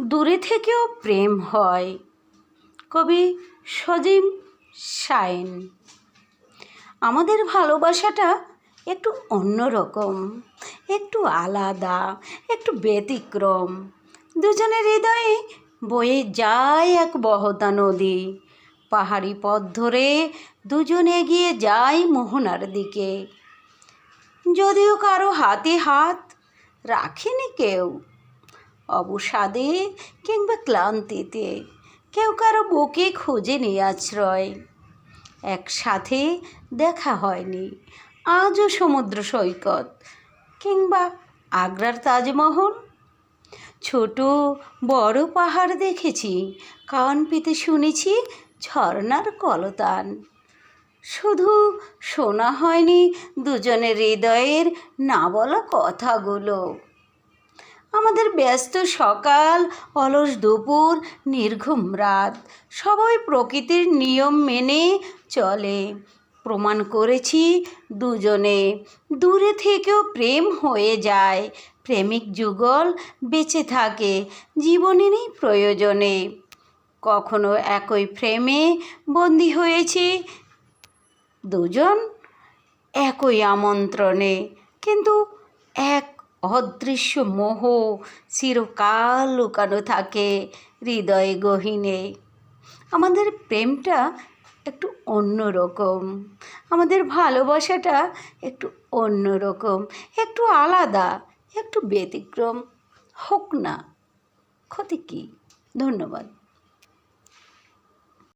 দূরে থেকেও প্রেম হয়। কবি সজিম শাইন আমাদের ভালোবাসাটা একটু অন্যরকম একটু আলাদা, একটু ব্যতিক্রম। দুজনের হৃদয়ে বয়ে যায় এক বহতা নদী। পাহাড়ি পথ ধরে দুজন এগিয়ে যায় মোহনার দিকে। যদিও কারও হাতে হাত রাখেনি কেউ অবসাদে কিংবা ক্লান্তিতে কেউ কারও বুকে খোঁজেনি আশ্রয়। একসাথে দেখা হয়নি। আজও সমুদ্র সৈকত কিংবা আগ্রার তাজমহল? ছোট, বড় পাহাড় দেখেছি, কান পেতে শুনেছি ঝর্নার কলতান। শুধু শোনা হয়নি দুজনের হৃদয়ের না বলা কথাগুলো। আমাদের ব্যস্ত সকাল, অলস দুপুর, নির্ঘুম রাত। সবাই প্রকৃতির নিয়ম মেনে চলে। প্রমাণ করেছি দুজনে। দূরে থেকেও প্রেম হয়ে যায়। প্রেমিক যুগল বেঁচে থাকে। জীবনেরই প্রয়োজনে। কখনো একই ফ্রেমে বন্দি হয়েছি। দুজন একই আমন্ত্রণে। কিন্তু এক অদৃশ্য মোহ চিরকাল লুকানো থাকে হৃদয়ে গহীনে? আমাদের প্রেমটা একটু অন্যরকম। আমাদের ভালোবাসাটা একটু অন্যরকম। একটু আলাদা, একটু ব্যতিক্রম। হোক না, ক্ষতি কী? ধন্যবাদ।